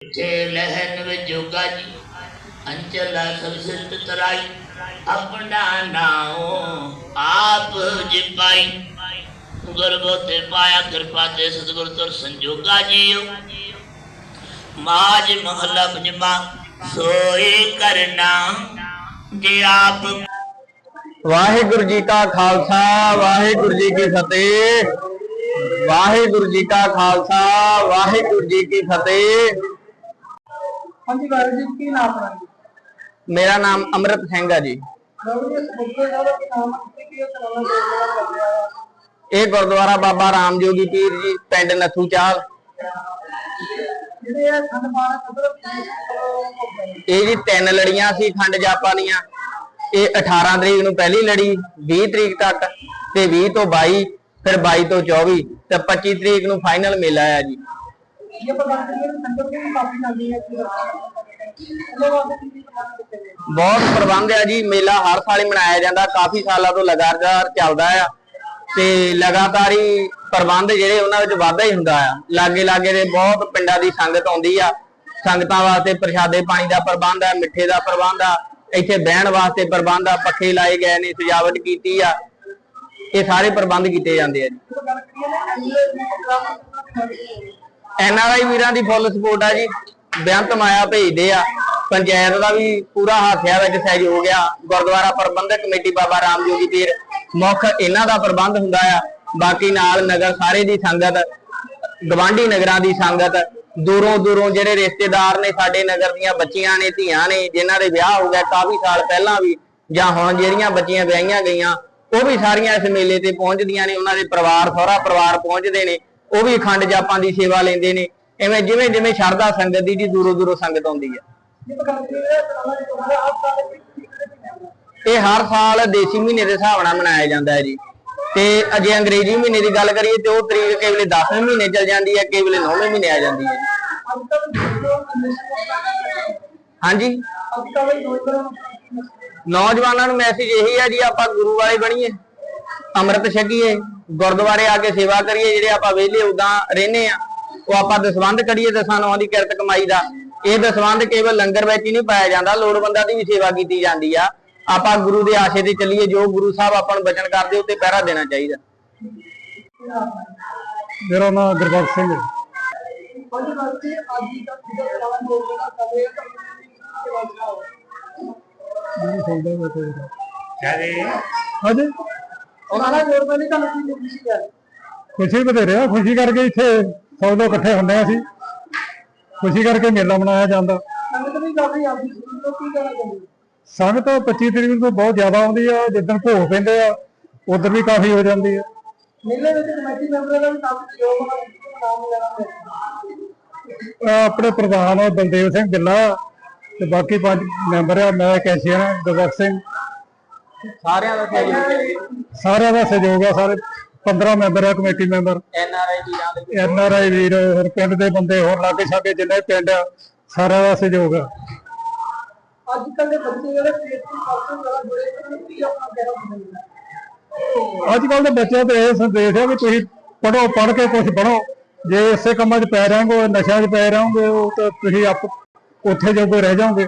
ਇੱਥੇ ਲਹਿਨ ਵਿੱਚ ਜੋਗਾ ਜੀ, ਅੰਚਲਾ ਸਭਸਿਤ ਤਰਾਈ, ਆਪਣਾ ਨਾਉ ਆਪ ਜਿਪਾਈ ਗੁਰਬੋ ਤੇ ਪਾਇਆ ਕਿਰਪਾ ਤੇ ਸਤਿਗੁਰ ਤੁਰ ਸੰਜੋਗਾ ਜੀਓ। ਮਾਜ ਮਹਲਾ ਪੰਜਵਾ ਸੋਏ ਕਰਨਾ ਜੇ ਆਪ। ਵਾਹਿਗੁਰੂ ਜੀ ਕਾ ਖਾਲਸਾ, ਵਾਹਿਗੁਰੂ ਜੀ ਕੀ ਫਤਿਹ। ਵਾਹਿਗੁਰੂ ਜੀ ਕਾ ਖਾਲਸਾ ਵਾਹਿਗੁਰੂ ਜੀ ਕੀ ਫਤਿਹ। ਹਾਂਜੀ ਵਾਹਿਗੁਰੂ ਜੀ ਕੀ ਨਾਮ ਆਪਣਾ ਜੀ ਮੇਰਾ ਨਾਮ ਅੰਮ੍ਰਿਤ ਸਿੰਘ ਹੈ ਜੀ। ਬਾਬੂ ਜੀ ਸਬੂਤੇ ਦਾ ਕੀ ਨਾਮ ਹੈ? ਕਿੱਥੇ ਕੀ ਕਰਾਉਣਾ ਚਾਹੀਦਾ ਕਰ ਰਿਹਾ ਇਹ ਗੁਰਦੁਆਰਾ ਬਾਬਾ ਰਾਮਜੋਗੀ ਪੀਰ ਜੀ ਪਿੰਡ ਨਥੂ ਚਾਲ। ਜਿਹੜੇ ਇਹ ਖੰਡ ਪਾਣਾ ਕਦਰ ਇਹ ਜੀ ਤਿੰਨ ਲੜੀਆਂ ਸੀ ਖੰਡ ਜਾਪਾਂ ਦੀਆਂ। ਇਹ 18 ਤਰੀਕ ਨੂੰ ਪਹਿਲੀ ਲੜੀ 20 ਤਰੀਕ ਤੱਕ ਤੇ 20 ਤੋਂ 22 ਫਿਰ 22 ਤੋਂ 24 ਤੇ 25 ਤਰੀਕ ਨੂੰ ਫਾਈਨਲ ਮੇਲਾ ਆ ਜੀ। ਬਹੁਤ ਪ੍ਰਬੰਧ ਆ ਜੀ, ਮੇਲਾ ਹਰ ਸਾਲ ਹੀ ਮਨਾਇਆ ਜਾਂਦਾ, ਕਾਫੀ ਸਾਲਾਂ ਤੋਂ ਲਗਾਤਾਰ ਚੱਲਦਾ ਆ ਤੇ ਲਗਾਤਾਰ ਹੀ ਪ੍ਰਬੰਧ ਜਿਹੜੇ ਉਹਨਾਂ ਵਿੱਚ ਵਾਧਾ ਹੀ ਹੁੰਦਾ ਆ। ਲਾਗੇ ਲਾਗੇ ਦੇ ਬਹੁਤ ਪਿੰਡਾਂ ਦੀ ਸੰਗਤ ਆਉਂਦੀ ਆ, ਸੰਗਤਾਂ ਵਾਸਤੇ ਪ੍ਰਸ਼ਾਦੇ ਪਾਣੀ ਦਾ ਪ੍ਰਬੰਧ ਆ, ਮਿੱਠੇ ਦਾ ਪ੍ਰਬੰਧ ਆ, ਇੱਥੇ ਬਹਿਣ ਵਾਸਤੇ ਪ੍ਰਬੰਧ ਆ, ਪੱਖੇ ਲਾਏ ਗਏ ਨੇ, ਸਜਾਵਟ ਕੀਤੀ ਆ। ਇਹ ਸਾਰੇ ਪ੍ਰਬੰਧ ਕੀਤੇ ਜਾਂਦੇ ਆ ਜੀ। ਐਨ ਆਰ ਆਈ ਵੀਰਾਂ ਦੀ ਫੁੱਲ ਸਪੋਰਟ ਆ ਜੀ। ਬੇਅੰਤ ਮਾਇਆ ਭੇਜਦੇ ਆ। ਪੰਚਾਇਤ ਦਾ ਵੀ ਪੂਰਾ ਹਾਸਿਆ ਵਿੱਚ ਸਹਿਯੋਗ ਆ। ਗੁਰਦੁਆਰਾ ਪ੍ਰਬੰਧਕ ਕਮੇਟੀ ਬਾਬਾ ਰਾਮਜੋਗੀ ਪੀਰ ਮੁੱਖ ਇਹਨਾਂ ਦਾ ਪ੍ਰਬੰਧ ਹੁੰਦਾ ਆ। ਬਾਕੀ ਨਾਲ ਨਗਰ ਸਾਰੇ ਦੀ ਸੰਗਤ, ਗਵਾਂਢੀ ਨਗਰਾਂ ਦੀ ਸੰਗਤ, ਦੂਰੋਂ ਦੂਰੋਂ ਜਿਹੜੇ ਰਿਸ਼ਤੇਦਾਰ ਨੇ ਸਾਡੇ ਨਗਰ ਦੀਆਂ ਬੱਚੀਆਂ ਨੇ, ਧੀਆਂ ਨੇ, ਜਿਨ੍ਹਾਂ ਦੇ ਵਿਆਹ ਹੋ ਗਿਆ ਕਾਫੀ ਸਾਲ ਪਹਿਲਾਂ ਵੀ ਜਾਂ ਹੁਣ ਜਿਹੜੀਆਂ ਬੱਚੀਆਂ ਵਿਆਹੀਆਂ ਗਈਆਂ ਉਹ ਵੀ ਸਾਰੀਆਂ ਇਸ ਮੇਲੇ ਤੇ ਪਹੁੰਚਦੀਆਂ ਨੇ, ਉਹਨਾਂ ਦੇ ਪਰਿਵਾਰ, ਸਹੁਰਾ ਪਰਿਵਾਰ ਪਹੁੰਚਦੇ ਨੇ, ਉਹ ਵੀ ਅਖੰਡ ਜਾਪਾਂ ਦੀ ਸੇਵਾ ਲੈਂਦੇ ਨੇ, ਐਵੇਂ ਜਿਵੇਂ ਜਿਵੇਂ ਸ਼ਰਧਾ ਸੰਗਤ ਦੀ, ਜੀ ਦੂਰੋਂ ਦੂਰੋਂ ਸੰਗਤ ਆਉਂਦੀ ਹੈ ਇਹ ਹਰ ਸਾਲ ਦੇਸੀ ਮਹੀਨੇ ਦੇ ਹਿਸਾਬ ਨਾਲ ਮਨਾਇਆ ਜਾਂਦਾ ਹੈ ਜੀ। ਤੇ ਅਜੇ ਅੰਗਰੇਜ਼ੀ ਮਹੀਨੇ ਦੀ ਗੱਲ ਕਰੀਏ ਤੇ ਉਹ ਤਰੀਕ ਕਈ ਵੇਲੇ 10ਵੇਂ ਮਹੀਨੇ ਚੱਲ ਜਾਂਦੀ ਹੈ, ਕਈ ਵੇਲੇ 9ਵੇਂ ਮਹੀਨੇ ਆ ਜਾਂਦੀ ਹੈ ਜੀ। ਹਾਂਜੀ। ਨੌਜਵਾਨ ਨੂੰ ਮੈਸੇਜ ਇਹੀ ਹੈ ਜੀ ਆਪਾਂ ਗੁਰੂ ਵਾਲੇ ਬਣੀਏ ਅੰਮ੍ਰਿਤ ਛਕੀਏ ਗੁਰਦੁਆਰੇ ਆ ਕੇ ਸੇਵਾ ਕਰੀਏ ਜਿਹੜੇ ਆਪਾਂ ਵਿਹਲੇ ਉਦਾਂ ਰਹਿੰਦੇ ਆ ਉਹ ਆਪਾਂ ਦਸਵੰਧ ਕਰੀਏ ਦਸਾਂ ਨੌਂ ਦੀ ਕਿਰਤ ਕਮਾਈ ਦਾ ਇਹ ਦਸਵੰਧ ਕੇਵਲ ਲੰਗਰ ਵਿੱਚ ਹੀ ਨਹੀਂ ਪਾਇਆ ਜਾਂਦਾ ਲੋੜਵੰਦਾਂ ਦੀ ਵੀ ਸੇਵਾ ਕੀਤੀ ਜਾਂਦੀ ਆ ਆਪਾਂ ਗੁਰੂ ਦੇ ਆਸ਼ੇ ਤੇ ਚੱਲੀਏ ਜੋ ਗੁਰੂ ਸਾਹਿਬ ਆਪਾਂ ਨੂੰ ਬਚਨ ਕਰਦੇ ਉੱਤੇ ਪਹਿਰਾ ਦੇਣਾ ਚਾਹੀਦਾ ਮੇਰਾ ਨਾਮ ਗੁਰਬਖਸ਼ ਸਿੰਘ ਹੈ ਅੱਜ ਦੀ ਜਿਹੜਾ ਕਰਾਉਣਾ ਚਾਹੀਦਾ ਕਰੇ ਤਾਂ ਕੀ ਵਾਜਾ ਹੋ ਮੈਨੂੰ ਸੁਣਦਾ ਮੈਂ ਤੇ ਕਹਦੇ ਹਾਂਜੀ ਉਹਨਾਂ ਜੋੜ ਪਹਿਲੇ ਤਾਂ ਕੀ ਖੁਸ਼ੀ ਹੈ ਖੁਸ਼ੀ ਬਥੇਰੇ ਆ ਖੁਸ਼ੀ ਕਰਕੇ ਇੱਥੇ ਸੌ ਲੋਕ ਇਕੱਠੇ ਹੁੰਦੇ ਆ ਅਸੀਂ। ਖੁਸ਼ੀ ਕਰਕੇ ਮੇਲਾ ਮਨਾਇਆ ਜਾਂਦਾ। ਸੰਗਤ ਵੀ ਕਾਫੀ ਆਉਂਦੀ ਸੀ ਤੋਂ ਕੀ ਕਹਿਣਾ ਚਾਹੁੰਦੇ ਸੰਗਤ 25 ਤਰੀਕ ਨੂੰ ਬਹੁਤ ਜ਼ਿਆਦਾ ਆਉਂਦੀ ਆ ਜਿੱਦਣ ਭੋਗ ਪੈਂਦੇ ਆ ਉਧਰ ਵੀ ਕਾਫੀ ਹੋ ਜਾਂਦੀ ਆ। ਮੇਲੇ ਵਿੱਚ ਕਮੇਟੀ ਮੈਂਬਰਾਂ ਦਾ ਵੀ ਕਾਫੀ ਸਹਿਯੋਗ ਨਾਲ ਨਾਮ ਵਗੈਰਾ ਮਿਲਦਾ ਆਹ ਆਪਣੇ ਪ੍ਰਧਾਨ ਬਲਦੇਵ ਸਿੰਘ ਗਿੱਲਾ। ਤੇ ਬਾਕੀ ਪੰਜ ਮੈਂਬਰ ਆ ਮੈਂ ਕੈਸ਼ੀਅਰ ਆ ਗੁਰਬਖਸ਼ ਸਿੰਘ। ਸਾਰਿਆਂ ਦਾ ਸਹਿਯੋਗ ਸਾਰਿਆਂ ਦਾ ਸਹਿਯੋਗ ਆ ਸਾਰੇ 15 ਮੈਂਬਰ ਆ committee member. N R I ਵੀਰਾਂ ਦੇ ਐਨ ਆਰ ਆਈ ਵੀਰ ਹੋਰ ਪਿੰਡ ਦੇ ਬੰਦੇ ਹੋਰ ਲਾਗੇ ਛਾਗੇ ਜਿੰਨੇ ਪਿੰਡ ਆ ਸਾਰਿਆਂ ਦਾ ਸਹਿਯੋਗ ਆ। ਅੱਜ ਕੱਲ੍ਹ ਦੇ ਬੱਚੇ ਜਿਹੜੇ ਫੇਸਬੁੱਕ ਪਾਸੇ ਜ਼ਿਆਦਾ ਜੁੜੇ ਨੇ ਕੀ ਆਪਣਾ ਕਹਿਣਾ ਚਾਹੁੰਦੇ ਅੱਜ ਕੱਲ ਦੇ ਬੱਚਿਆਂ ਤੇ ਇਹ ਸੰਦੇਸ਼ ਹੈ ਕਿ ਤੁਸੀਂ ਪੜੋ ਪੜ ਕੇ ਕੁਝ ਬਣੋ। ਜੇ ਇਸੇ ਕੰਮਾਂ 'ਚ ਪੈ ਰਹੋਗੇ ਨਸ਼ਿਆਂ 'ਚ ਪੈ ਰਹੋਗੇ ਉਹ ਤਾਂ ਤੁਸੀਂ ਆਪ ਉੱਥੇ ਜੋਗੇ ਰਹਿ ਜਾਓਗੇ।